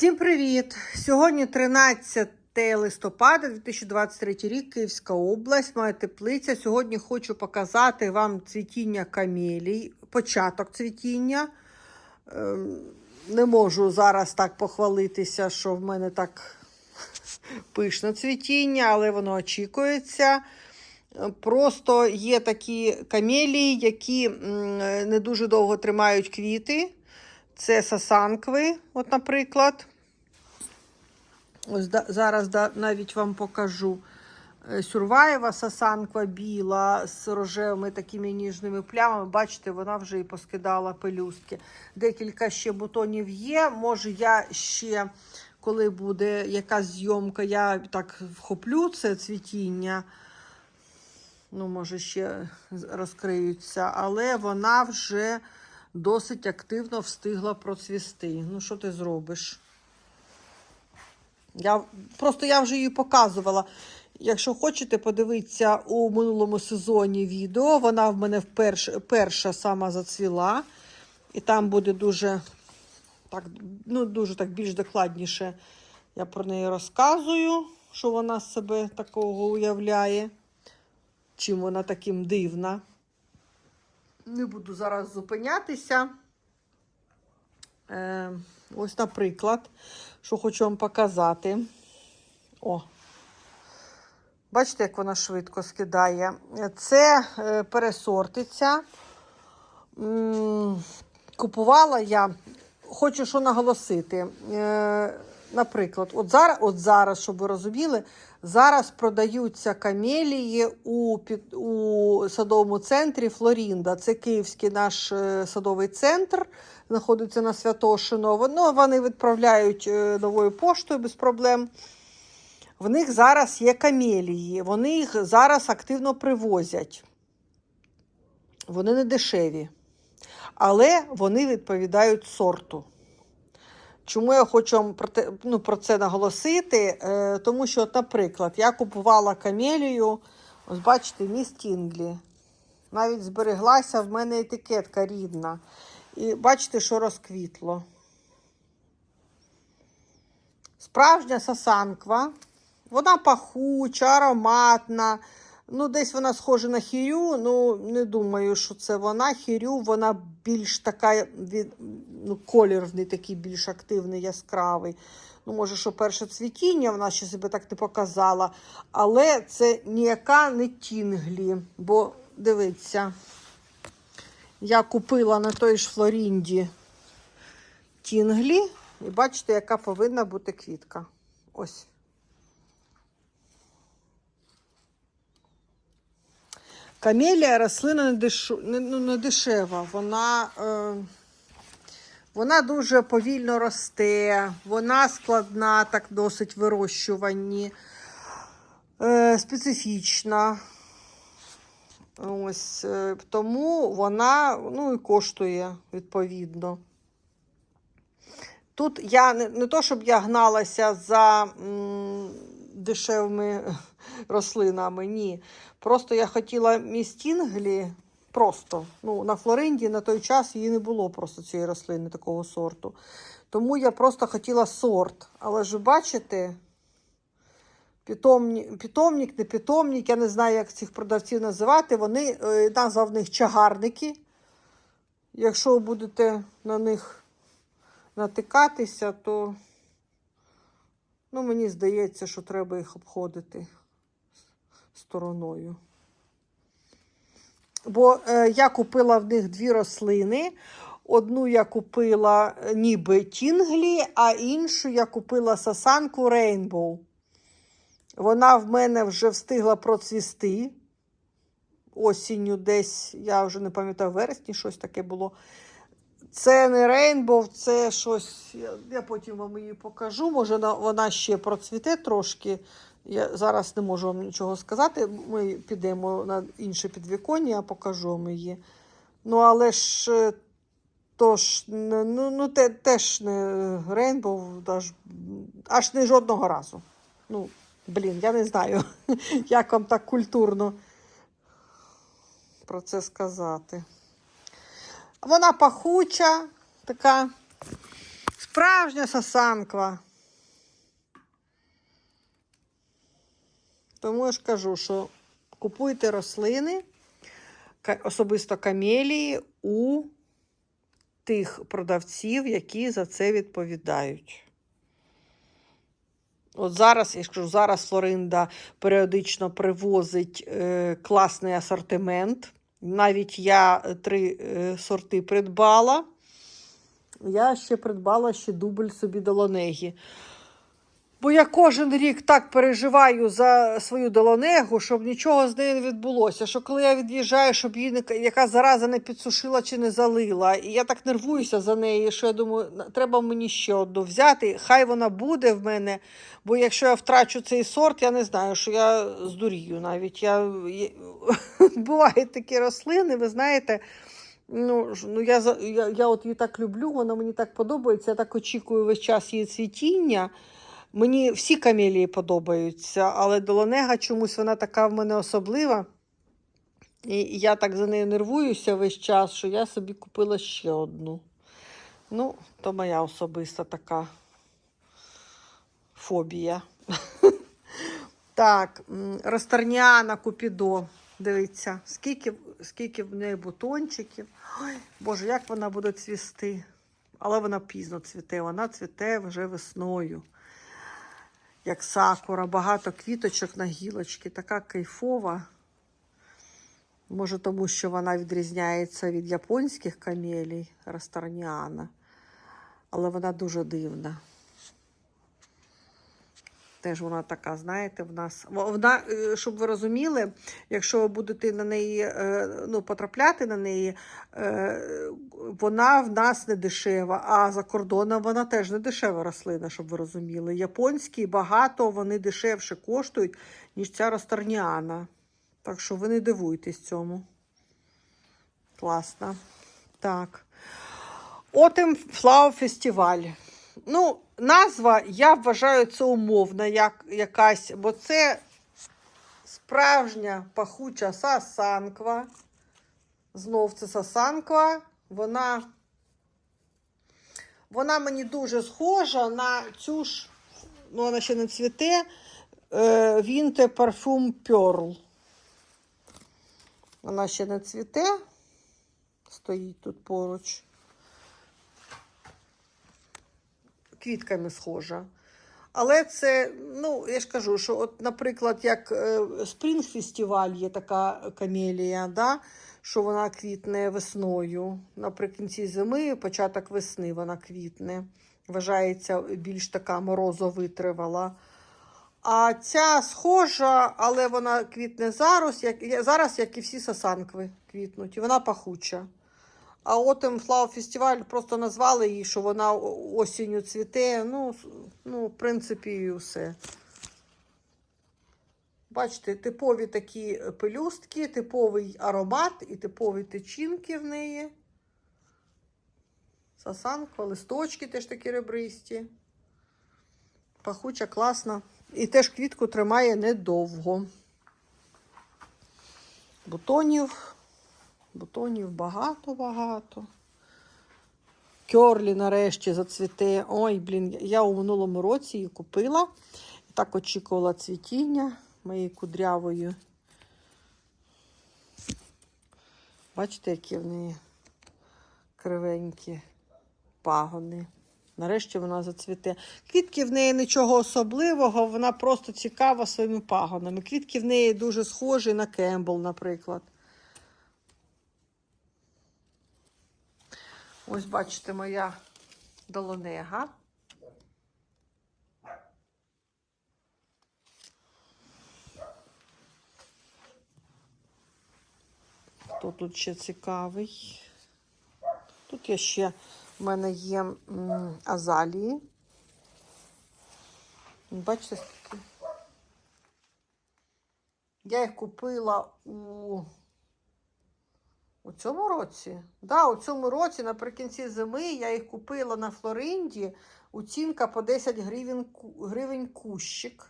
Всім привіт! Сьогодні 13 листопада 2023 рік, Київська область, моя теплиця. Сьогодні хочу показати вам цвітіння камелій, початок цвітіння. Ем, Не можу зараз так похвалитися, що в мене так пишне цвітіння, але воно очікується. Просто є такі камелії, які не дуже довго тримають квіти. Це сасанкви, от, наприклад. Ось да, зараз да, навіть вам покажу. Е, Сюрваєва сасанква біла з рожевими такими ніжними плямами. Бачите, вона вже і поскидала пелюстки. Декілька ще бутонів є. Може, я ще, коли буде якась зйомка, я так вхоплю це цвітіння. Ну, може, ще розкриються, але вона вже досить активно встигла процвісти. Ну, що ти зробиш? Я, просто я вже її показувала. Якщо хочете, подивитися у минулому сезоні відео. Вона в мене вперше, перша сама зацвіла. І там буде дуже так, ну, дуже так більш докладніше. Я про неї розказую, що вона себе такого уявляє, чим вона таким дивна. Не буду зараз зупинятися. Е, ось, наприклад, що хочу вам показати. О, бачите, як вона швидко скидає. Це е, пересортиця. Купувала я, хочу що наголосити. Е, Наприклад, от зараз, от зараз, щоб ви розуміли, зараз продаються камелії у, у садовому центрі Флорінда. Це київський наш е, садовий центр, знаходиться на Святошино. Ну, вони відправляють е, новою поштою без проблем. В них зараз є камелії, вони їх зараз активно привозять. Вони не дешеві, але вони відповідають сорту. Чому я хочу вам про, те, ну, про це наголосити? Е, тому що, наприклад, я купувала камелію, ось бачите, міс Тінглі. Навіть збереглася в мене етикетка рідна. І бачите, що розквітло. Справжня сасанква. Вона пахуча, ароматна. Ну, десь вона схожа на хірю. Ну, не думаю, що це вона. Хірю, вона більш така, від- ну, колір такий більш активний, яскравий. Ну, може, що перше цвітіння, вона ще себе так не показала. Але це ніяка не тінглі. Бо дивіться, я купила на той ж Флорінді тінглі. І бачите, яка повинна бути квітка. Ось. Камелія рослина не, дешу, не, ну, не дешева. Вона, е, вона дуже повільно росте, вона складна, так досить в вирощуванні, е, специфічна. Ось, е, тому вона ну, і коштує відповідно. Тут я не, не то, щоб я гналася за м, дешевими рослинами, ні. Просто я хотіла містінглі просто. Ну, на Флоринді на той час її не було просто цієї рослини такого сорту. Тому я просто хотіла сорт. Але ж бачите, питомні, питомник, не питомник, я не знаю, як цих продавців називати. Вони, е, назва в них чагарники. Якщо будете на них натикатися, то ну, мені здається, що треба їх обходити стороною. Бо е, я купила в них дві рослини. Одну я купила е, ніби тінглі, а іншу я купила сасанку Рейнбоу. Вона в мене вже встигла процвісти. Осінню десь, я вже не пам'ятаю, вересні щось таке було. Це не рейнбов, це щось. Я, потім вам її покажу. Може, вона, ще процвіте трошки. Я зараз не можу вам нічого сказати. Ми підемо на інше підвіконня, я покажу вам її. Ну, але ж е, то ж, не- ну, ну те, теж не рейнбов, аж, аж не жодного разу. Ну, блін, я не знаю, як вам так культурно про це сказати. Вона пахуча, така Справжня сасанква. Тому я ж кажу, що купуйте рослини, особисто камелії, у тих продавців, які за це відповідають. От зараз, я кажу, зараз Флоринда періодично привозить е, класний асортимент. Навіть я е, три е, сорти придбала. Я ще придбала ще дубль собі долонегі. Бо я кожен рік так переживаю за свою долонегу, щоб нічого з нею не відбулося. Що коли я від'їжджаю, щоб її не- яка зараза не підсушила чи не залила. І я так нервуюся за неї, що я думаю, треба мені ще одну взяти. Хай вона буде в мене. Бо якщо я втрачу цей сорт, я не знаю, що я здурію навіть. Я... Бувають такі рослини, ви знаєте. Ну, ну я, я, я от її так люблю, вона мені так подобається. Я так очікую весь час її цвітіння. Мені всі камелії подобаються, але долонега чомусь вона така в мене особлива. І я так за нею нервуюся весь час, що я собі купила ще одну. Ну, то моя особиста така фобія. Так, м, Ростерняна Купідо. Дивіться, скільки, скільки в неї бутончиків. Ой, Боже, як вона буде цвісти. Але вона пізно цвіте, вона цвіте вже весною. Як сакура, багато квіточок на гілочці, така кайфова. Може, тому що вона відрізняється від японських камелій Растарніана, Але вона дуже дивна. Теж вона така, знаєте, в нас. Вона, е, щоб ви розуміли, якщо ви будете на неї е, ну, потрапляти на неї, е, вона в нас не дешева, а за кордоном вона теж не дешева рослина, щоб ви розуміли. Японські багато вони дешевше коштують, ніж ця ростерніана. Так що ви не дивуйтесь цьому. Класно. Так. Autumn Flower Festival. Ну, назва, я вважаю, це умовна як, якась, бо це справжня пахуча сасанква. Знов це сасанква. Вона, вона мені дуже схожа на цю ж, ну вона ще не цвіте, е, Winter Parfum Pearl. Вона ще не цвіте, стоїть тут поруч. Квітками схожа. Але це, ну, я ж кажу, що, от, наприклад, як е, Спрінг фестиваль є така камелія, да? що вона квітне весною. Наприкінці зими, початок весни вона квітне. Вважається більш така морозовитривала. А ця схожа, але вона квітне зараз, як, зараз, як і всі сасанкви квітнуть. І вона пахуча. А Autumn Flower Festival просто назвали її, що вона осінню цвіте. Ну, ну, в принципі, і все. Бачите, типові такі пелюстки, типовий аромат і типові тичинки в неї. Сасанка, листочки теж такі ребристі. Пахуча, класна. І теж квітку тримає недовго. Бутонів. Бутонів багато-багато. Кьорлі нарешті зацвіте. Ой, блін, я у минулому році її купила. Так очікувала цвітіння моєї кудрявої. Бачите, які в неї кривенькі пагони. Нарешті вона зацвіте. Квітки в неї нічого особливого, вона просто цікава своїми пагонами. Квітки в неї дуже схожі на Кембл, наприклад. Ось бачите, моя долонега. Хто тут ще цікавий? Тут я ще в мене є м, азалії. Бачите, скільки? Я їх купила у у цьому році? Да, у цьому році, наприкінці зими, я їх купила на Флоринді. Оцінка по 10 гривень, гривень кущик.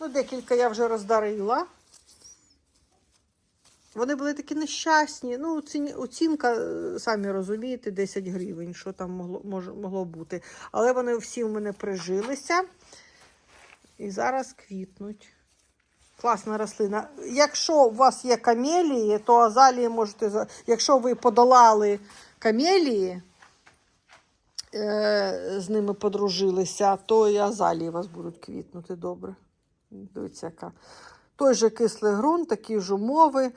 Ну, декілька я вже роздарила. Вони були такі нещасні. Ну, оцінка, е, самі розумієте, 10 гривень, що там могло, мож- могло бути. Але вони всі в мене прижилися і зараз квітнуть. Класна рослина. Якщо у вас є камелії, то азалії можете. Якщо ви подолали камелії, е, з ними подружилися, то і азалії у вас будуть квітнути добре. Дивіться, яка. Той же кислий ґрунт, такі ж умови.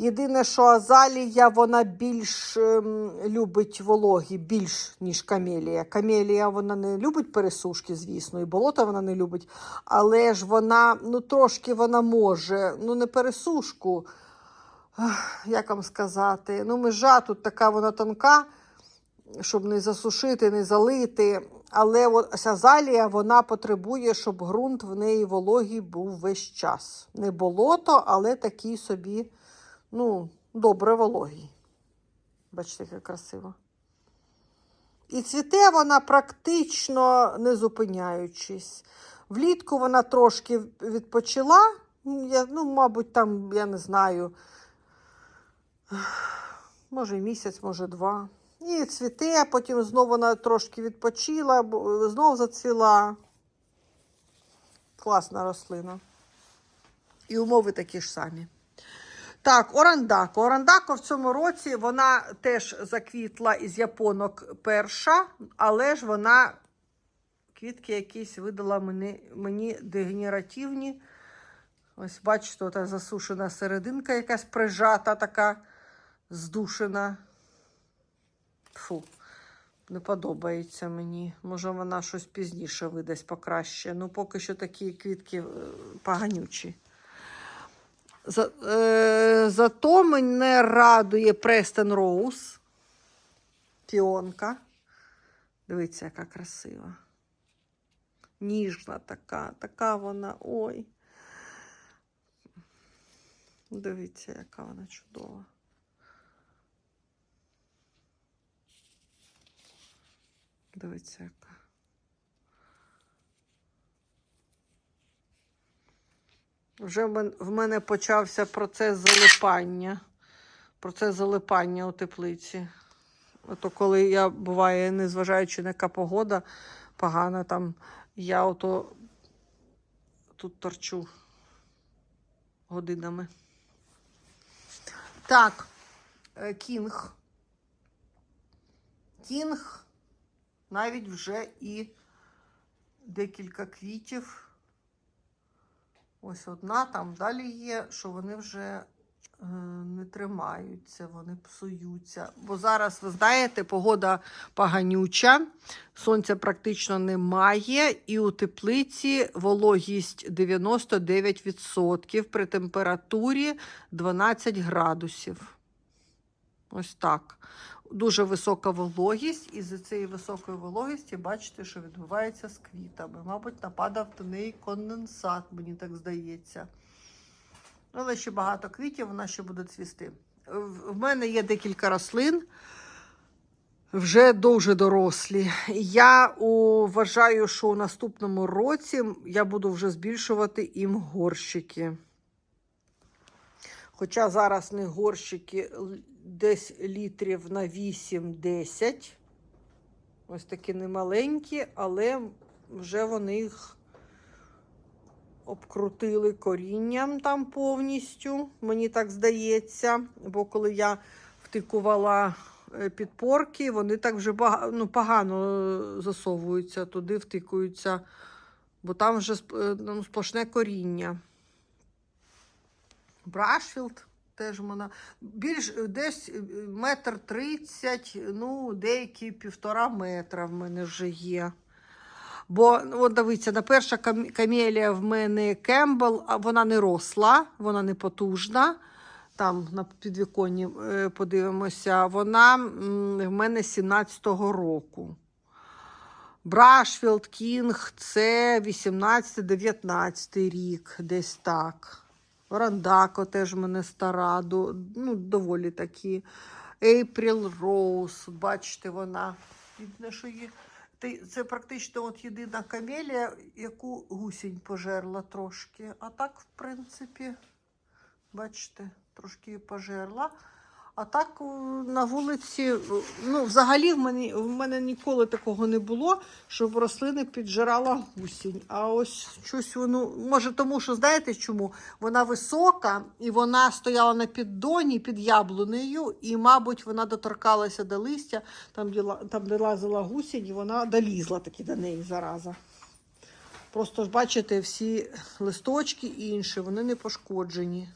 Єдине, що азалія вона більш ем, любить вологі, більш, ніж камелія. Камелія вона не любить пересушки, звісно, і болота вона не любить. Але ж вона, ну трошки вона може, ну не пересушку. Як вам сказати? Ну, межа тут така вона тонка, щоб не засушити, не залити. Але ця азалія вона потребує, щоб ґрунт в неї вологий був весь час. Не болото, але такий собі, ну, добре вологий. Бачите, яка красиво. І цвіте вона практично не зупиняючись. Влітку вона трошки відпочила. Я, ну, мабуть, там, я не знаю, може місяць, може два. І цвіте, потім знову вона трошки відпочила, бо- знов зацвіла. Класна рослина. І умови такі ж самі. Так, орандако. Орандако в цьому році вона теж заквітла із японок перша, але ж вона квітки якісь видала мені, мені дегенеративні. Ось, бачите, ота засушена серединка якась прижата, така здушена. Фу, не подобається мені. Може, вона щось пізніше видасть покраще. Ну, поки що такі квітки е, поганючі. За, е, зато мене радує Престон Роуз. Піонка. Дивіться, яка красива. Ніжна така, така вона. Ой. Дивіться, яка вона чудова. Дивіться, яка. Вже в мене почався процес залипання. Процес залипання у теплиці. Ото коли я буває, незважаючи на яка погода погана, там я ото тут торчу годинами. Так, е, кінг. Кінг навіть вже і декілька квітів. Ось одна, там далі є, що вони вже е, не тримаються, вони псуються. Бо зараз, ви знаєте, погода поганюча, сонця практично немає, і у теплиці вологість 99% при температурі 12 градусів. Ось так. Дуже висока вологість, і з цієї високої вологості бачите, що відбувається з квітами. Мабуть, нападав до неї конденсат, мені так здається. Але ще багато квітів, вона ще буде цвісти. В мене є декілька рослин, вже дуже дорослі. Я вважаю, що у наступному році я буду вже збільшувати їм горщики. Хоча зараз не горщики десь літрів на 8-10. Ось такі немаленькі, але вже вони їх обкрутили корінням там повністю, мені так здається. Бо коли я втикувала е, підпорки, вони так вже ну, погано е, засовуються, туди втикуються, бо там вже е, ну, сплошне коріння. Брашфілд теж вона більш е, десь е, метр тридцять, ну, деякі півтора метра в мене вже є. Бо ну, от дивіться, на перша кам- камелія в мене Кембл, а вона не росла, вона не потужна. Там на підвіконні е, подивимося, вона в мене 17-го року. Брашфілд Кінг це 18-19 рік, десь так. Орандако теж мене стара, ну, доволі такі. April Rose, бачите, вона. Єдине, що є. Це практично от єдина камелія, яку гусінь пожерла трошки. А так, в принципі, бачите, трошки пожерла. А так е, на вулиці, е, ну, взагалі в мене, в мене ніколи такого не було, щоб рослини піджирала гусінь. А ось щось воно, може, тому що знаєте чому? Вона висока і вона стояла на піддоні під яблунею, і, мабуть, вона доторкалася до листя, там, де, там, де лазила гусінь, і вона долізла таки до неї зараза. Просто ж бачите, всі листочки і інші, вони не пошкоджені.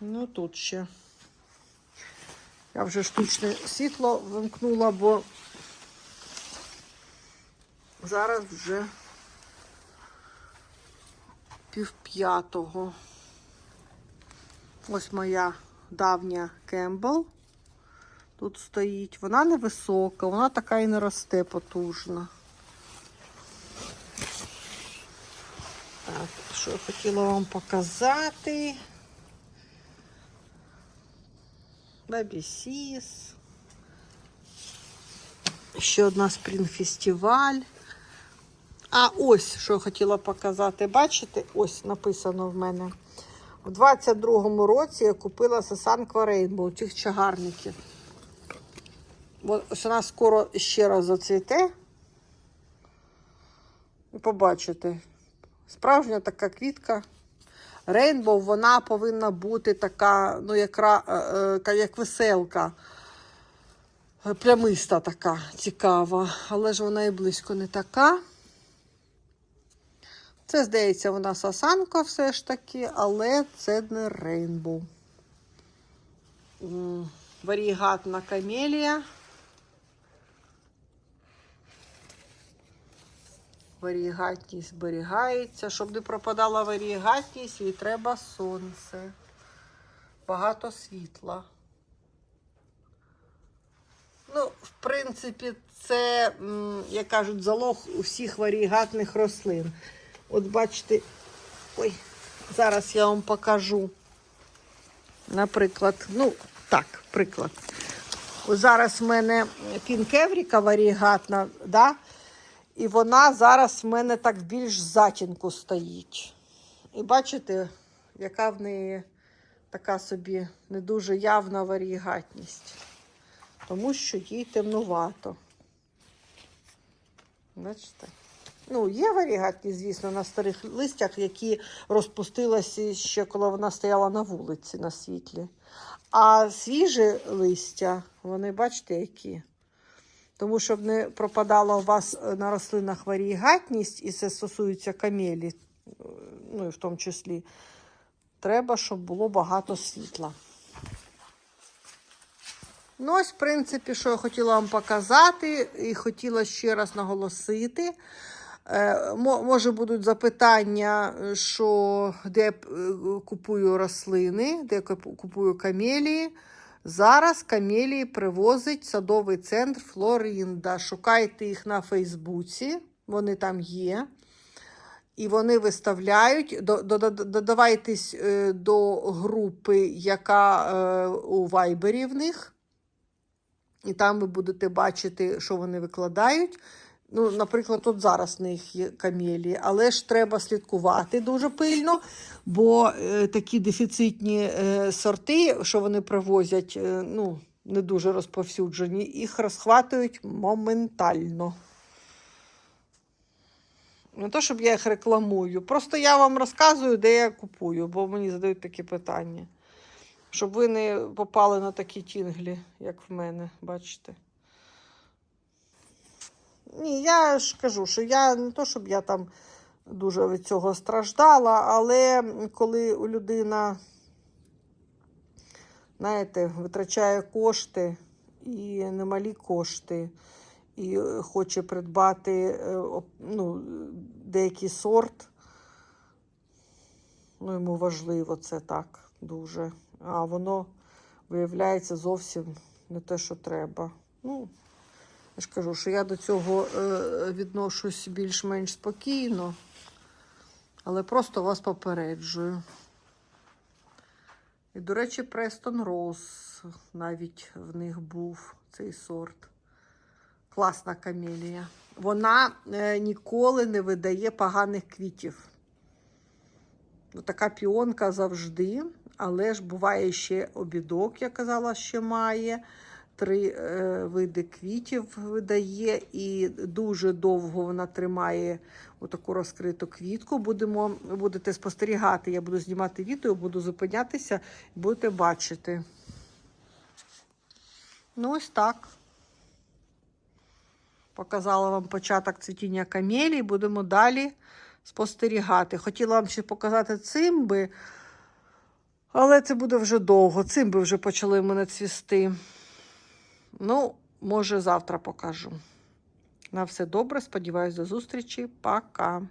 Ну, тут ще. Я вже штучне світло вимкнула, бо зараз вже пів п'ятого. Ось моя давня Кембл. Тут стоїть. Вона невисока, вона така і не росте потужна. Так, що я хотіла вам показати. Бабісіс. Ще одна спрінг-фестиваль. А ось що я хотіла показати. Бачите, ось написано в мене. У 22-му році я купила Сасанква Рейнбоу, цих чагарників. Ось вона скоро ще раз зацвіте. І побачите. Справжня така квітка. Рейнбоу, вона повинна бути така, ну, як, е, е, як веселка. Плямиста така, цікава. Але ж вона і близько не така. Це, здається, вона сасанка все ж таки, але це не рейнбоу. Варігатна камелія. Варігатність зберігається. Щоб не пропадала варігатність, їй треба сонце. Багато світла. Ну, в принципі, це, як кажуть, залог усіх варігатних рослин. От бачите, ой, зараз я вам покажу. Наприклад, ну, так, приклад. Зараз в мене пінкевріка варігатна, да? І вона зараз в мене так більш затінку стоїть. І бачите, яка в неї така собі не дуже явна варігатність. Тому що їй темнувато. Бачите? Ну, є варігатність, звісно, на старих листях, які розпустилися ще коли вона стояла на вулиці на світлі. А свіжі листя, вони бачите, які. Тому щоб не пропадала у вас е, на рослинах варігатність, і це стосується камелі, е, ну і в тому числі, треба, щоб було багато світла. Ну, ось, в принципі, що я хотіла вам показати, і хотіла ще раз наголосити. Е, Може будуть запитання, що де купую рослини, де купую камелії. Зараз камелії привозить садовий центр Флорінда. Шукайте їх на Фейсбуці, вони там є. І вони виставляють, до- до- до- додавайтесь е, до групи, яка е, у Вайбері в них. І там ви будете бачити, що вони викладають. Ну, наприклад, тут зараз в них є камелії, але ж треба слідкувати дуже пильно, бо е, такі дефіцитні е, сорти, що вони привозять, е, ну, не дуже розповсюджені, їх розхватують моментально. Не то, щоб я їх рекламую. Просто я вам розказую, де я купую, бо мені задають такі питання. Щоб ви не попали на такі тінглі, як в мене, бачите. Ні, я ж кажу, що я не то, щоб я там дуже від цього страждала, але коли у людина, знаєте, витрачає кошти і немалі кошти, і е, хоче придбати е, ну, деякий сорт, ну, йому важливо це так дуже. А воно виявляється зовсім не те, що треба. Ну, я ж кажу, що я до цього е, відношусь більш-менш спокійно, але просто вас попереджую. І, до речі, Престон Роуз навіть в них був цей сорт. Класна камелія. Вона е, ніколи не видає поганих квітів. Ну, така піонка завжди, Але ж буває ще обідок, я казала, ще має. Три е, види квітів видає, і дуже довго вона тримає отаку розкриту квітку. Будемо, будете спостерігати. Я буду знімати відео, буду зупинятися будете бачити. Ну, ось так. Показала вам початок цвітіння камелії, будемо далі спостерігати. Хотіла вам ще показати цимби, але це буде вже довго. Цимби вже почали в мене цвісти. Ну, може, завтра покажу. На все добре. Сподіваюсь, до зустрічі. Пока.